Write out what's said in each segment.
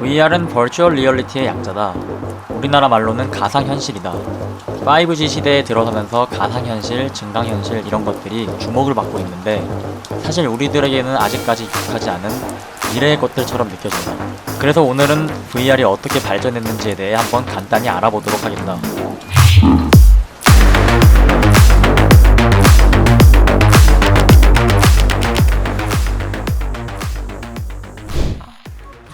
VR은 Virtual Reality의 약자다. 우리나라 말로는 가상현실이다. 5G 시대에 들어서면서 가상현실, 증강현실 이런 것들이 주목을 받고 있는데 사실 우리들에게는 아직까지 익숙하지 않은 미래의 것들처럼 느껴진다. 그래서 오늘은 VR이 어떻게 발전했는지에 대해 한번 간단히 알아보도록 하겠다.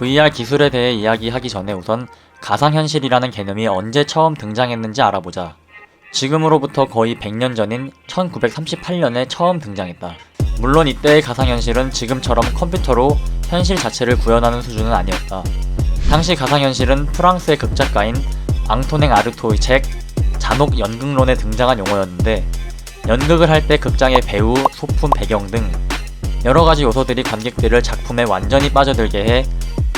VR 기술에 대해 이야기하기 전에 우선 가상현실이라는 개념이 언제 처음 등장했는지 알아보자. 지금으로부터 거의 100년 전인 1938년에 처음 등장했다. 물론 이때의 가상현실은 지금처럼 컴퓨터로 현실 자체를 구현하는 수준은 아니었다. 당시 가상현실은 프랑스의 극작가인 앙토냉 아르토의 책 잔혹 연극론에 등장한 용어였는데 연극을 할 때 극장의 배우, 소품, 배경 등 여러 가지 요소들이 관객들을 작품에 완전히 빠져들게 해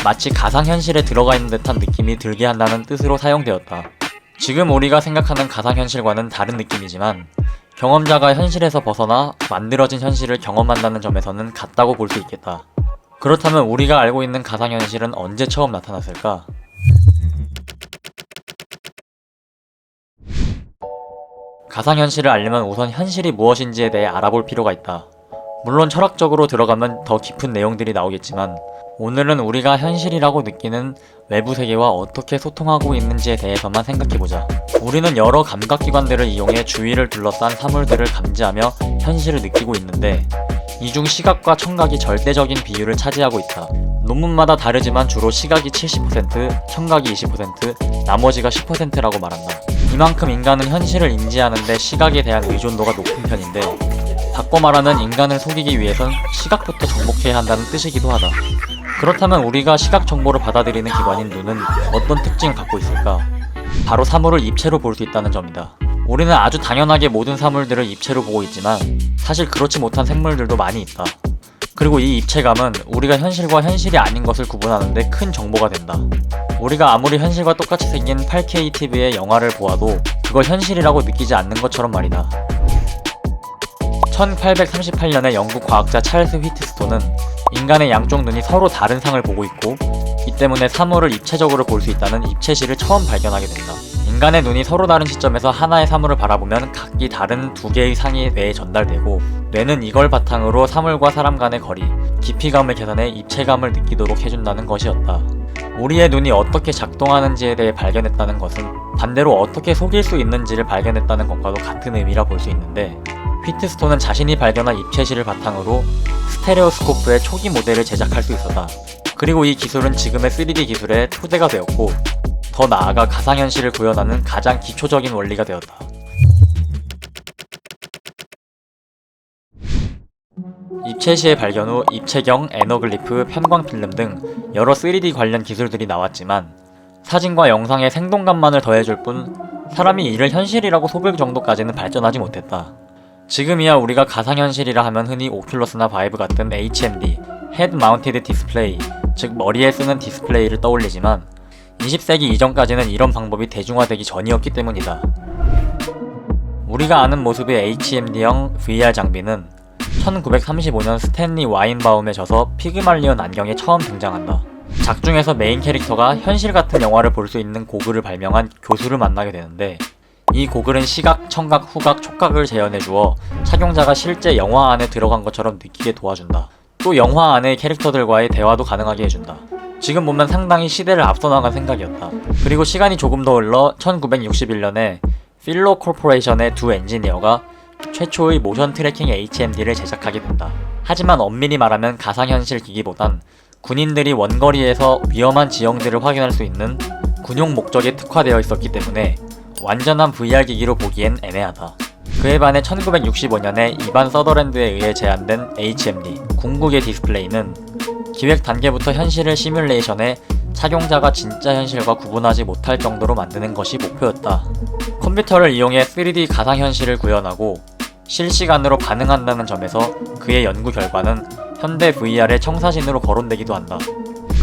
마치 가상현실에 들어가 있는 듯한 느낌이 들게 한다는 뜻으로 사용되었다. 지금 우리가 생각하는 가상현실과는 다른 느낌이지만 경험자가 현실에서 벗어나 만들어진 현실을 경험한다는 점에서는 같다고 볼 수 있겠다. 그렇다면 우리가 알고 있는 가상현실은 언제 처음 나타났을까? 가상현실을 알려면 우선 현실이 무엇인지에 대해 알아볼 필요가 있다. 물론 철학적으로 들어가면 더 깊은 내용들이 나오겠지만 오늘은 우리가 현실이라고 느끼는 외부 세계와 어떻게 소통하고 있는지에 대해서만 생각해보자. 우리는 여러 감각기관들을 이용해 주위를 둘러싼 사물들을 감지하며 현실을 느끼고 있는데 이 중 시각과 청각이 절대적인 비율을 차지하고 있다. 논문마다 다르지만 주로 시각이 70%, 청각이 20%, 나머지가 10%라고 말한다. 이만큼 인간은 현실을 인지하는데 시각에 대한 의존도가 높은 편인데 바꿔 말하면 인간을 속이기 위해선 시각부터 정복해야 한다는 뜻이기도 하다. 그렇다면 우리가 시각 정보를 받아들이는 기관인 눈은 어떤 특징을 갖고 있을까? 바로 사물을 입체로 볼 수 있다는 점이다. 우리는 아주 당연하게 모든 사물들을 입체로 보고 있지만 사실 그렇지 못한 생물들도 많이 있다. 그리고 이 입체감은 우리가 현실과 현실이 아닌 것을 구분하는데 큰 정보가 된다. 우리가 아무리 현실과 똑같이 생긴 8K TV의 영화를 보아도 그걸 현실이라고 느끼지 않는 것처럼 말이다. 1838년에 영국 과학자 찰스 휘트스톤은 인간의 양쪽 눈이 서로 다른 상을 보고 있고 이 때문에 사물을 입체적으로 볼 수 있다는 입체시를 처음 발견하게 된다. 인간의 눈이 서로 다른 시점에서 하나의 사물을 바라보면 각기 다른 두 개의 상이 뇌에 전달되고 뇌는 이걸 바탕으로 사물과 사람 간의 거리, 깊이감을 계산해 입체감을 느끼도록 해준다는 것이었다. 우리의 눈이 어떻게 작동하는지에 대해 발견했다는 것은 반대로 어떻게 속일 수 있는지를 발견했다는 것과도 같은 의미라 볼 수 있는데 휘트스톤은 자신이 발견한 입체시를 바탕으로 스테레오스코프의 초기 모델을 제작할 수 있었다. 그리고 이 기술은 지금의 3D 기술의 토대가 되었고 더 나아가 가상현실을 구현하는 가장 기초적인 원리가 되었다. 입체시의 발견 후 입체경, 에너글리프, 편광필름 등 여러 3D 관련 기술들이 나왔지만 사진과 영상에 생동감만을 더해줄 뿐 사람이 이를 현실이라고 속을 정도까지는 발전하지 못했다. 지금이야 우리가 가상현실이라 하면 흔히 오큘러스나 바이브 같은 HMD, Head Mounted Display, 즉 머리에 쓰는 디스플레이를 떠올리지만 20세기 이전까지는 이런 방법이 대중화되기 전이었기 때문이다. 우리가 아는 모습의 HMD형 VR 장비는 1935년 스탠리 와인바움에 져서 피그말리온 안경에 처음 등장한다. 작중에서 메인 캐릭터가 현실 같은 영화를 볼 수 있는 고글을 발명한 교수를 만나게 되는데 이 고글은 시각, 청각, 후각, 촉각을 재현해 주어 착용자가 실제 영화 안에 들어간 것처럼 느끼게 도와준다. 또 영화 안의 캐릭터들과의 대화도 가능하게 해준다. 지금 보면 상당히 시대를 앞서 나간 생각이었다. 그리고 시간이 조금 더 흘러 1961년에 필로 코퍼레이션의 두 엔지니어가 최초의 모션 트래킹 HMD를 제작하게 된다. 하지만 엄밀히 말하면 가상현실 기기보단 군인들이 원거리에서 위험한 지형들을 확인할 수 있는 군용 목적에 특화되어 있었기 때문에 완전한 VR 기기로 보기엔 애매하다. 그에 반해 1965년에 이반 서더랜드에 의해 제안된 HMD 궁극의 디스플레이는 기획 단계부터 현실을 시뮬레이션해 착용자가 진짜 현실과 구분하지 못할 정도로 만드는 것이 목표였다. 컴퓨터를 이용해 3D 가상현실을 구현하고 실시간으로 반응한다는 점에서 그의 연구 결과는 현대 VR의 청사진으로 거론되기도 한다.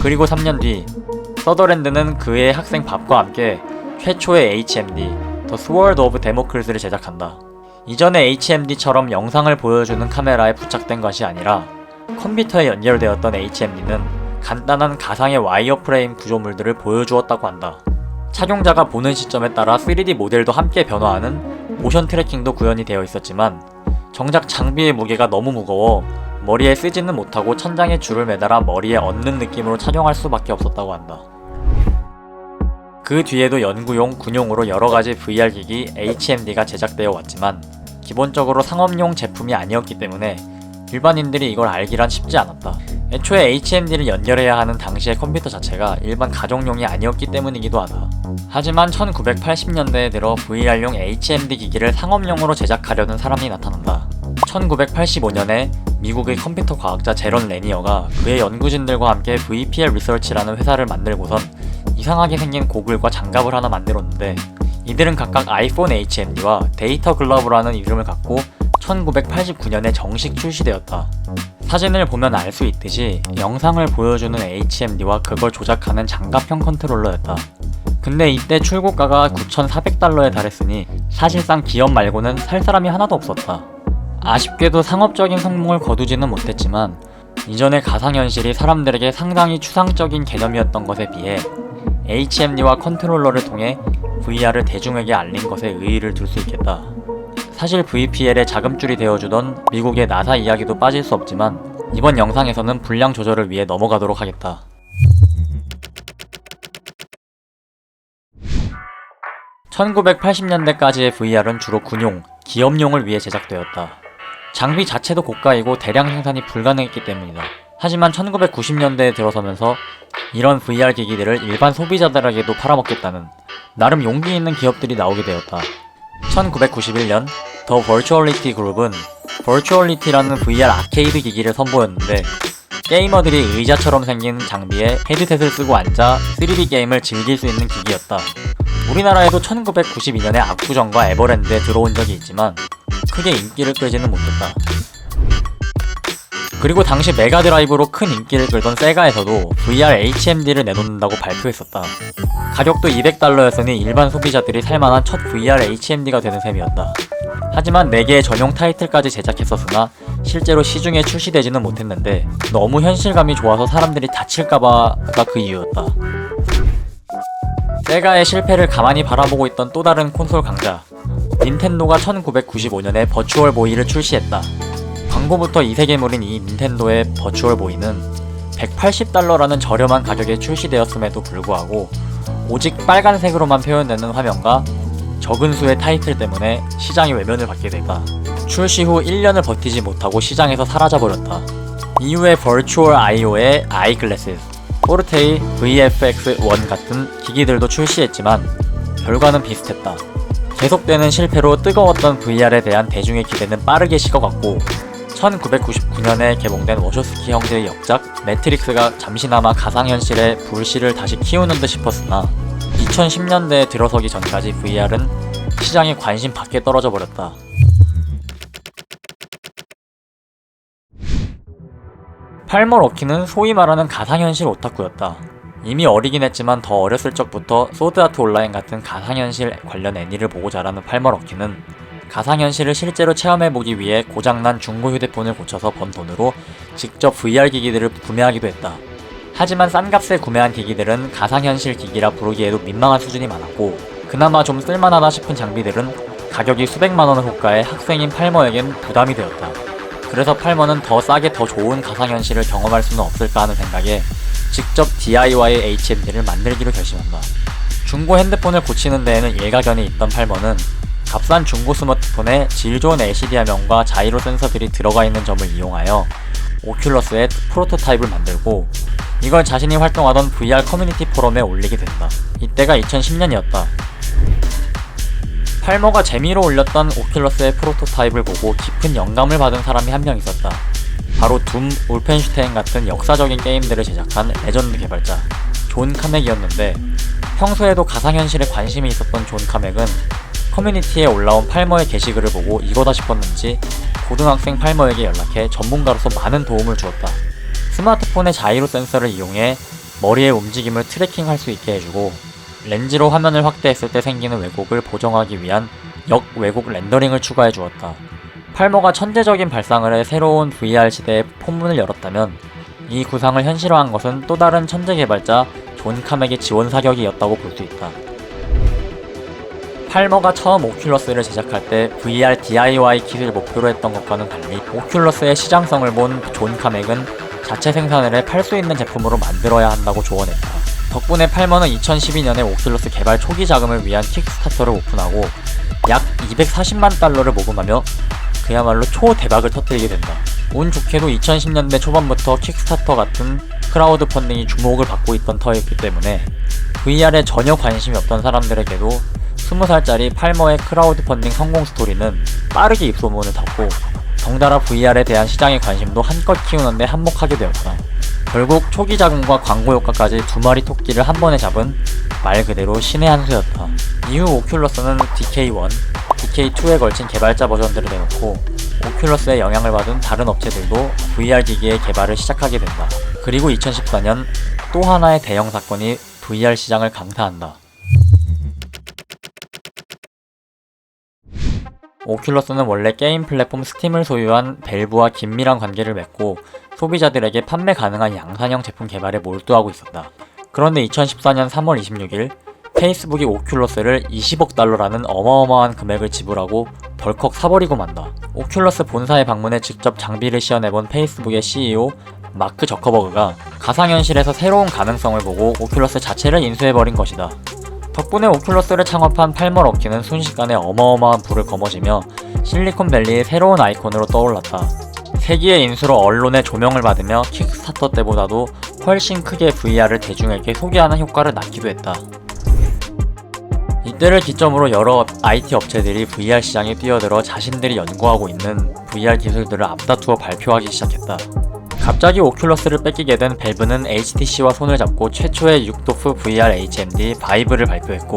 그리고 3년 뒤 서더랜드는 그의 학생 밥과 함께 최초의 HMD, The Sword of Democracy를 제작한다. 이전의 HMD처럼 영상을 보여주는 카메라에 부착된 것이 아니라 컴퓨터에 연결되었던 HMD는 간단한 가상의 와이어프레임 구조물들을 보여주었다고 한다. 착용자가 보는 시점에 따라 3D 모델도 함께 변화하는 모션 트래킹도 구현이 되어 있었지만 정작 장비의 무게가 너무 무거워 머리에 쓰지는 못하고 천장에 줄을 매달아 머리에 얹는 느낌으로 착용할 수밖에 없었다고 한다. 그 뒤에도 연구용, 군용으로 여러가지 VR 기기 HMD가 제작되어 왔지만 기본적으로 상업용 제품이 아니었기 때문에 일반인들이 이걸 알기란 쉽지 않았다. 애초에 HMD를 연결해야 하는 당시의 컴퓨터 자체가 일반 가정용이 아니었기 때문이기도 하다. 하지만 1980년대에 들어 VR용 HMD 기기를 상업용으로 제작하려는 사람이 나타난다. 1985년에 미국의 컴퓨터 과학자 제런 레니어가 그의 연구진들과 함께 VPL 리서치라는 회사를 만들고선 이상하게 생긴 고글과 장갑을 하나 만들었는데 이들은 각각 아이폰 HMD와 데이터 글러브라는 이름을 갖고 1989년에 정식 출시되었다. 사진을 보면 알 수 있듯이 영상을 보여주는 HMD와 그걸 조작하는 장갑형 컨트롤러였다. 근데 이때 출고가가 9,400달러에 달했으니 사실상 기업 말고는 살 사람이 하나도 없었다. 아쉽게도 상업적인 성공을 거두지는 못했지만 이전의 가상현실이 사람들에게 상당히 추상적인 개념이었던 것에 비해 HMD와 컨트롤러를 통해 VR을 대중에게 알린 것에 의의를 둘 수 있겠다. 사실 VPL의 자금줄이 되어주던 미국의 나사 이야기도 빠질 수 없지만 이번 영상에서는 분량 조절을 위해 넘어가도록 하겠다. (1980년대까지의) VR은 주로 군용, 기업용을 위해 제작되었다. 장비 자체도 고가이고 대량 생산이 불가능했기 때문이다. 하지만 1990년대에 들어서면서 이런 VR 기기들을 일반 소비자들에게도 팔아먹겠다는 나름 용기 있는 기업들이 나오게 되었다. 1991년 더 버추얼리티 그룹은 버추얼리티라는 VR 아케이드 기기를 선보였는데 게이머들이 의자처럼 생긴 장비에 헤드셋을 쓰고 앉아 3D 게임을 즐길 수 있는 기기였다. 우리나라에도 1992년에 압구정과 에버랜드에 들어온 적이 있지만 크게 인기를 끌지는 못했다. 그리고 당시 메가드라이브로 큰 인기를 끌던 세가에서도 VR HMD를 내놓는다고 발표했었다. 가격도 200달러였으니 일반 소비자들이 살만한 첫 VR HMD가 되는 셈이었다. 하지만 4개의 전용 타이틀까지 제작했었으나 실제로 시중에 출시되지는 못했는데 너무 현실감이 좋아서 사람들이 다칠까봐가 그 이유였다. 세가의 실패를 가만히 바라보고 있던 또 다른 콘솔 강자 닌텐도가 1995년에 버추얼 보이를 출시했다. 광고부터 이세계물인 이 닌텐도의 버추얼 보이는 180달러라는 저렴한 가격에 출시되었음에도 불구하고 오직 빨간색으로만 표현되는 화면과 적은 수의 타이틀 때문에 시장이 외면을 받게 됐다. 출시 후 1년을 버티지 못하고 시장에서 사라져버렸다. 이후에 버추얼 IO의 아이글래스, 포르테이 VFX1 같은 기기들도 출시했지만 결과는 비슷했다. 계속되는 실패로 뜨거웠던 VR에 대한 대중의 기대는 빠르게 식어갔고 1999년에 개봉된 워쇼스키 형제의 역작 매트릭스가 잠시나마 가상현실의 불씨를 다시 키우는 듯 싶었으나 2010년대에 들어서기 전까지 VR은 시장의 관심 밖에 떨어져 버렸다. 팔머 럭키는 소위 말하는 가상현실 오타쿠였다. 이미 어리긴 했지만 더 어렸을 적부터 소드아트 온라인 같은 가상현실 관련 애니를 보고 자라는 팔머 럭키는 가상현실을 실제로 체험해보기 위해 고장난 중고 휴대폰을 고쳐서 번 돈으로 직접 VR 기기들을 구매하기도 했다. 하지만 싼 값에 구매한 기기들은 가상현실 기기라 부르기에도 민망한 수준이 많았고 그나마 좀 쓸만하다 싶은 장비들은 가격이 수백만 원을 호가해 학생인 팔머에겐 부담이 되었다. 그래서 팔머는 더 싸게 더 좋은 가상현실을 경험할 수는 없을까 하는 생각에 직접 DIY HMD를 만들기로 결심한다. 중고 핸드폰을 고치는 데에는 일가견이 있던 팔머는 값싼 중고 스마트폰에 질 좋은 LCD 화면과 자이로 센서들이 들어가 있는 점을 이용하여 오큘러스의 프로토타입을 만들고 이걸 자신이 활동하던 VR 커뮤니티 포럼에 올리게 된다. 이때가 2010년이었다. 팔머가 재미로 올렸던 오큘러스의 프로토타입을 보고 깊은 영감을 받은 사람이 한 명 있었다. 바로 둠, 울펜슈테인 같은 역사적인 게임들을 제작한 레전드 개발자 존 카맥이었는데 평소에도 가상현실에 관심이 있었던 존 카맥은 커뮤니티에 올라온 팔머의 게시글을 보고 이거다 싶었는지 고등학생 팔머에게 연락해 전문가로서 많은 도움을 주었다. 스마트폰의 자이로 센서를 이용해 머리의 움직임을 트래킹할 수 있게 해주고 렌즈로 화면을 확대했을 때 생기는 왜곡을 보정하기 위한 역왜곡 렌더링을 추가해 주었다. 팔머가 천재적인 발상을 해 새로운 VR 시대의 포문을 열었다면 이 구상을 현실화한 것은 또 다른 천재 개발자 존 카맥의 지원 사격이었다고 볼 수 있다. 팔머가 처음 오큘러스를 제작할 때 VR DIY 킷을 목표로 했던 것과는 달리 오큘러스의 시장성을 본 존 카맥은 자체 생산을 해 팔 수 있는 제품으로 만들어야 한다고 조언했다. 덕분에 팔머는 2012년에 오큘러스 개발 초기 자금을 위한 킥스타터를 오픈하고 약 240만 달러를 모금하며 그야말로 초대박을 터뜨리게 된다. 운 좋게도 2010년대 초반부터 킥스타터 같은 크라우드 펀딩이 주목을 받고 있던 터였기 때문에 VR에 전혀 관심이 없던 사람들에게도 20살짜리 팔머의 크라우드 펀딩 성공 스토리는 빠르게 입소문을 탔고 덩달아 VR에 대한 시장의 관심도 한껏 키우는데 한몫하게 되었다. 결국 초기 자금과 광고 효과까지 두 마리 토끼를 한 번에 잡은 말 그대로 신의 한 수였다. 이후 오큘러스는 DK1, DK2에 걸친 개발자 버전들을 내놓고 오큘러스의 영향을 받은 다른 업체들도 VR 기기의 개발을 시작하게 된다. 그리고 2014년 또 하나의 대형 사건이 VR 시장을 강타한다. 오큘러스는 원래 게임 플랫폼 스팀을 소유한 벨브와 긴밀한 관계를 맺고 소비자들에게 판매 가능한 양산형 제품 개발에 몰두하고 있었다. 그런데 2014년 3월 26일 페이스북이 오큘러스를 20억 달러라는 어마어마한 금액을 지불하고 덜컥 사버리고 만다. 오큘러스 본사에 방문해 직접 장비를 시연해본 페이스북의 CEO 마크 저커버그가 가상현실에서 새로운 가능성을 보고 오큘러스 자체를 인수해버린 것이다. 덕분에 오큘러스를 창업한 팔머 럭키는 순식간에 어마어마한 부를 거머쥐며 실리콘밸리의 새로운 아이콘으로 떠올랐다. 세기의 인수로 언론의 조명을 받으며 킥스타터 때보다도 훨씬 크게 VR을 대중에게 소개하는 효과를 낳기도 했다. 이때를 기점으로 여러 IT 업체들이 VR 시장에 뛰어들어 자신들이 연구하고 있는 VR 기술들을 앞다투어 발표하기 시작했다. 갑자기 오큘러스를 뺏기게 된 밸브는 HTC와 손을 잡고 최초의 6도프 VR HMD 바이브를 발표했고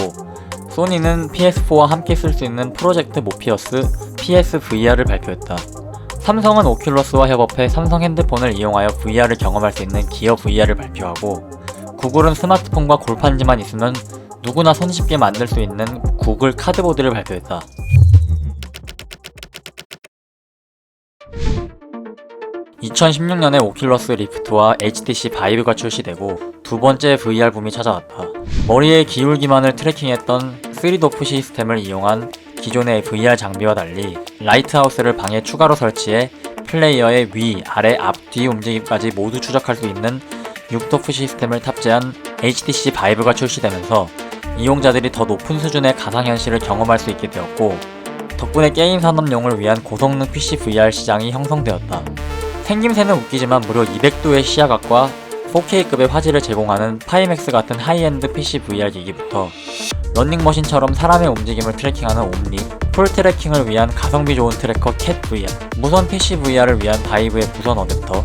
소니는 PS4와 함께 쓸 수 있는 프로젝트 모피어스 PSVR을 발표했다. 삼성은 오큘러스와 협업해 삼성 핸드폰을 이용하여 VR을 경험할 수 있는 기어 VR을 발표하고 구글은 스마트폰과 골판지만 있으면 누구나 손쉽게 만들 수 있는 구글 카드보드를 발표했다. (2016년에) 오큘러스 리프트와 HTC 바이브가 출시되고 두 번째 VR 붐이 찾아왔다. 머리에 기울기만을 트래킹했던 3도프 시스템을 이용한 기존의 VR 장비와 달리 라이트하우스를 방에 추가로 설치해 플레이어의 위, 아래, 앞, 뒤 움직임까지 모두 추적할 수 있는 6도프 시스템을 탑재한 HTC 바이브가 출시되면서 이용자들이 더 높은 수준의 가상현실을 경험할 수 있게 되었고 덕분에 게임 산업용을 위한 고성능 PC VR 시장이 형성되었다. 생김새는 웃기지만 무려 200도의 시야각과 4K급의 화질을 제공하는 파이맥스 같은 하이엔드 PC VR 기기부터 런닝머신처럼 사람의 움직임을 트래킹하는 옴니, 풀 트래킹을 위한 가성비 좋은 트래커 캣 VR, 무선 PC VR을 위한 바이브의 무선 어댑터,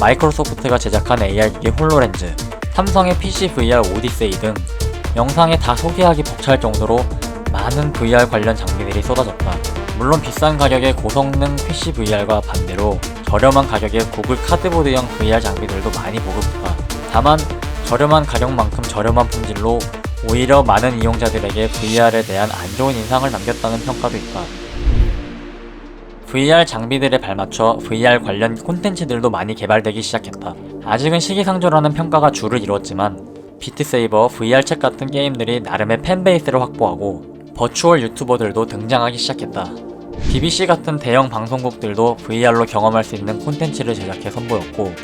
마이크로소프트가 제작한 AR 기기 홀로렌즈, 삼성의 PC VR 오디세이 등 영상에 다 소개하기 벅찰 정도로 많은 VR 관련 장비들이 쏟아졌다. 물론 비싼 가격의 고성능 PC VR과 반대로 저렴한 가격의 구글 카드보드형 VR 장비들도 많이 보급했다. 다만 저렴한 가격만큼 저렴한 품질로 오히려 많은 이용자들에게 VR에 대한 안 좋은 인상을 남겼다는 평가도 있다. VR 장비들에 발맞춰 VR 관련 콘텐츠들도 많이 개발되기 시작했다. 아직은 시기상조라는 평가가 주를 이루었지만 비트세이버, VR챗 같은 게임들이 나름의 팬베이스를 확보하고 버추얼 유튜버들도 등장하기 시작했다. BBC 같은 대형 방송국들도 VR로 경험할 수 있는 콘텐츠를 제작해 선보였고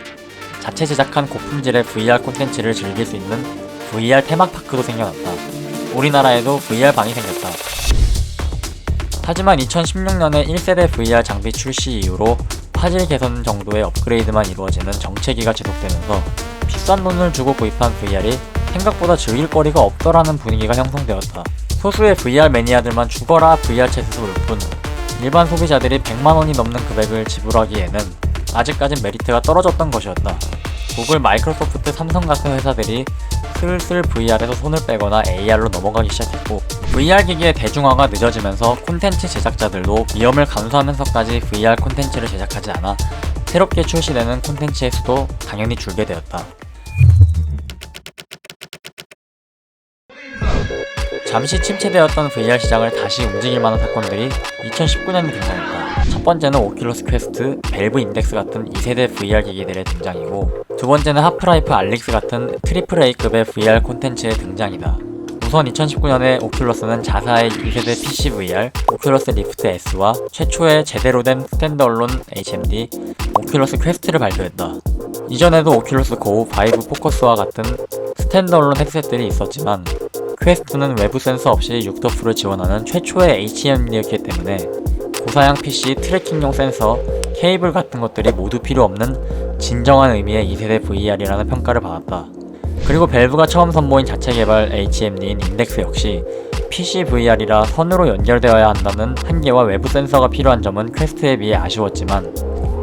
자체 제작한 고품질의 VR 콘텐츠를 즐길 수 있는 VR 테마파크도 생겨났다. 우리나라에도 VR 방이 생겼다. 하지만 2016년에 1세대 VR 장비 출시 이후로 화질 개선 정도의 업그레이드만 이루어지는 정체기가 지속되면서 비싼 돈을 주고 구입한 VR이 생각보다 즐길 거리가 없더라는 분위기가 형성되었다. 소수의 VR 매니아들만 죽어라 VR 울 뿐, 일반 소비자들이 100만원이 넘는 금액을 지불하기에는 아직까진 메리트가 떨어졌던 것이었다. 구글, 마이크로소프트, 삼성 같은 회사들이 슬슬 VR에서 손을 빼거나 AR로 넘어가기 시작했고 VR 기기의 대중화가 늦어지면서 콘텐츠 제작자들도 위험을 감수하면서까지 VR 콘텐츠를 제작하지 않아 새롭게 출시되는 콘텐츠의 수도 당연히 줄게 되었다. 잠시 침체되었던 VR 시장을 다시 움직일 만한 사건들이 2019년에 등장했다. 첫 번째는 오큘러스 퀘스트, 밸브 인덱스 같은 2세대 VR 기기들의 등장이고 두 번째는 하프라이프 알릭스 같은 트리플 A급의 VR 콘텐츠의 등장이다. 우선 2019년에 오큘러스는 자사의 2세대 PC VR, 오큘러스 리프트 S와 최초의 제대로 된 스탠드얼론 HMD, 오큘러스 퀘스트를 발표했다. 이전에도 오큘러스 고, 바이브 포커스와 같은 스탠드얼론 헤드셋들이 있었지만 퀘스트는 외부 센서 없이 6터프를 지원하는 최초의 HMD였기 때문에 고사양 PC 트래킹용 센서, 케이블 같은 것들이 모두 필요 없는 진정한 의미의 2세대 VR이라는 평가를 받았다. 그리고 벨브가 처음 선보인 자체 개발 HMD인 인덱스 역시 PC VR이라 선으로 연결되어야 한다는 한계와 외부 센서가 필요한 점은 퀘스트에 비해 아쉬웠지만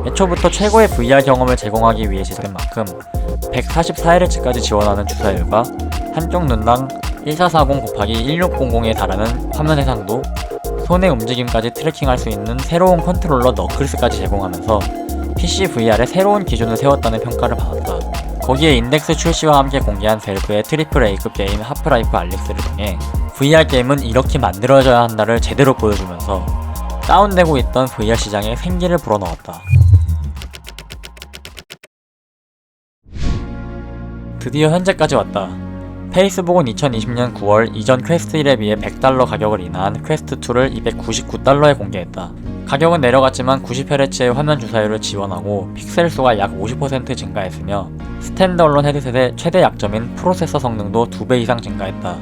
애초부터 최고의 VR 경험을 제공하기 위해 제작된 만큼 144Hz까지 지원하는 주사율과 한쪽 눈당 1440 곱하기 1600에 달하는 화면 해상도, 손의 움직임까지 트래킹할 수 있는 새로운 컨트롤러 너클스까지 제공하면서 PC VR의 새로운 기준을 세웠다는 평가를 받았다. 거기에 인덱스 출시와 함께 공개한 벨브의 트리플 A급 게임 하프라이프 알릭스를 통해 VR 게임은 이렇게 만들어져야 한다를 제대로 보여주면서 다운되고 있던 VR 시장에 생기를 불어넣었다. 드디어 현재까지 왔다. 페이스북은 2020년 9월 이전 퀘스트 1에 비해 100달러 가격을 인하한 퀘스트 2를 299달러에 공개했다. 가격은 내려갔지만 90Hz의 화면 주사율을 지원하고 픽셀 수가 약 50% 증가했으며 스탠드얼론 헤드셋의 최대 약점인 프로세서 성능도 2배 이상 증가했다.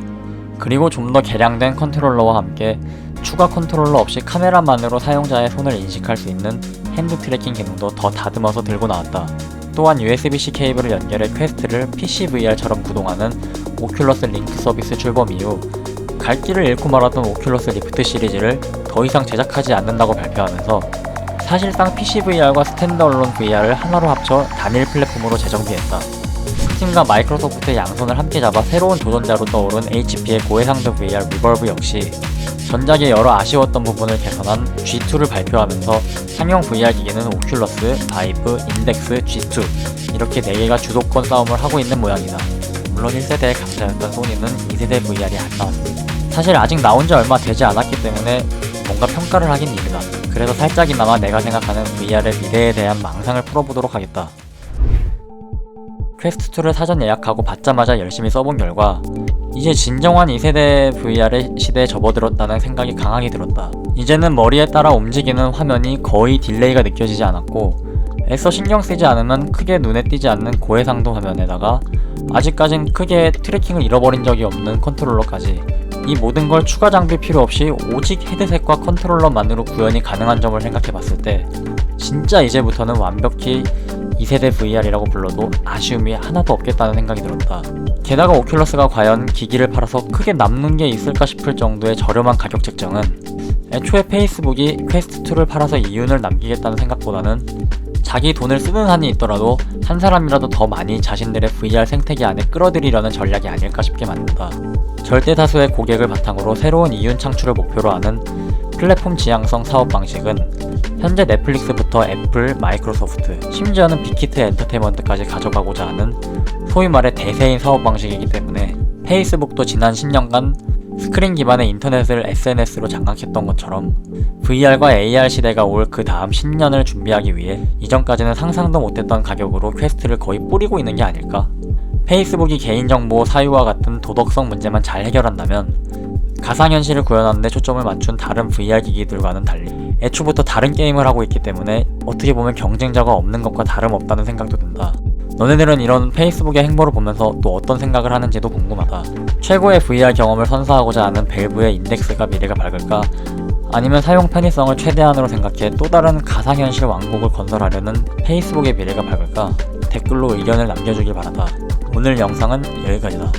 그리고 좀 더 개량된 컨트롤러와 함께 추가 컨트롤러 없이 카메라만으로 사용자의 손을 인식할 수 있는 핸드 트래킹 기능도 더 다듬어서 들고 나왔다. 또한 USB-C 케이블을 연결해 퀘스트를 PC VR처럼 구동하는 오큘러스 링크 서비스 출범 이후 갈 길을 잃고 말았던 오큘러스 리프트 시리즈를 더 이상 제작하지 않는다고 발표하면서 사실상 PC VR과 스탠드얼론 VR을 하나로 합쳐 단일 플랫폼으로 재정비했다. 스팀과 마이크로소프트의 양손을 함께 잡아 새로운 도전자로 떠오른 HP의 고해상도 VR 리벌브 역시 전작의 여러 아쉬웠던 부분을 개선한 G2를 발표하면서 상용 VR 기기는 오큘러스, 바이브, 인덱스, G2 이렇게 4개가 주도권 싸움을 하고 있는 모양이다. 물론 1세대의 강자였던 소니는 2세대 VR이 안 나왔습니다. 사실 아직 나온 지 얼마 되지 않았기 때문에 뭔가 평가를 하긴 이르다. 그래서 살짝이나마 내가 생각하는 VR의 미래에 대한 망상을 풀어보도록 하겠다. 퀘스트2를 사전 예약하고 받자마자 열심히 써본 결과 이제 진정한 2세대 VR의 시대에 접어들었다는 생각이 강하게 들었다. 이제는 머리에 따라 움직이는 화면이 거의 딜레이가 느껴지지 않았고 애써 신경 쓰지 않으면 크게 눈에 띄지 않는 고해상도 화면에다가 아직까진 크게 트래킹을 잃어버린 적이 없는 컨트롤러까지 이 모든 걸 추가 장비 필요 없이 오직 헤드셋과 컨트롤러만으로 구현이 가능한 점을 생각해 봤을 때 진짜 이제부터는 완벽히 2세대 VR이라고 불러도 아쉬움이 하나도 없겠다는 생각이 들었다. 게다가 오큘러스가 과연 기기를 팔아서 크게 남는 게 있을까 싶을 정도의 저렴한 가격 책정은 애초에 페이스북이 퀘스트2를 팔아서 이윤을 남기겠다는 생각보다는 자기 돈을 쓰는 한이 있더라도 한 사람이라도 더 많이 자신들의 VR 생태계 안에 끌어들이려는 전략이 아닐까 싶게 만든다. 절대 다수의 고객을 바탕으로 새로운 이윤 창출을 목표로 하는 플랫폼 지향성 사업 방식은 현재 넷플릭스부터 애플, 마이크로소프트, 심지어는 빅히트 엔터테인먼트까지 가져가고자 하는 소위 말해 대세인 사업 방식이기 때문에 페이스북도 지난 10년간 스크린 기반의 인터넷을 SNS로 장악했던 것처럼 VR과 AR 시대가 올 그 다음 10년을 준비하기 위해 이전까지는 상상도 못했던 가격으로 퀘스트를 거의 뿌리고 있는 게 아닐까? 페이스북이 개인정보 사유와 같은 도덕성 문제만 잘 해결한다면 가상현실을 구현하는 데 초점을 맞춘 다른 VR 기기들과는 달리 애초부터 다른 게임을 하고 있기 때문에 어떻게 보면 경쟁자가 없는 것과 다름없다는 생각도 든다. 너네들은 이런 페이스북의 행보를 보면서 또 어떤 생각을 하는지도 궁금하다. 최고의 VR 경험을 선사하고자 하는 벨브의 인덱스가 미래가 밝을까? 아니면 사용 편의성을 최대한으로 생각해 또 다른 가상현실 왕국을 건설하려는 페이스북의 미래가 밝을까? 댓글로 의견을 남겨주길 바란다. 오늘 영상은 여기까지다.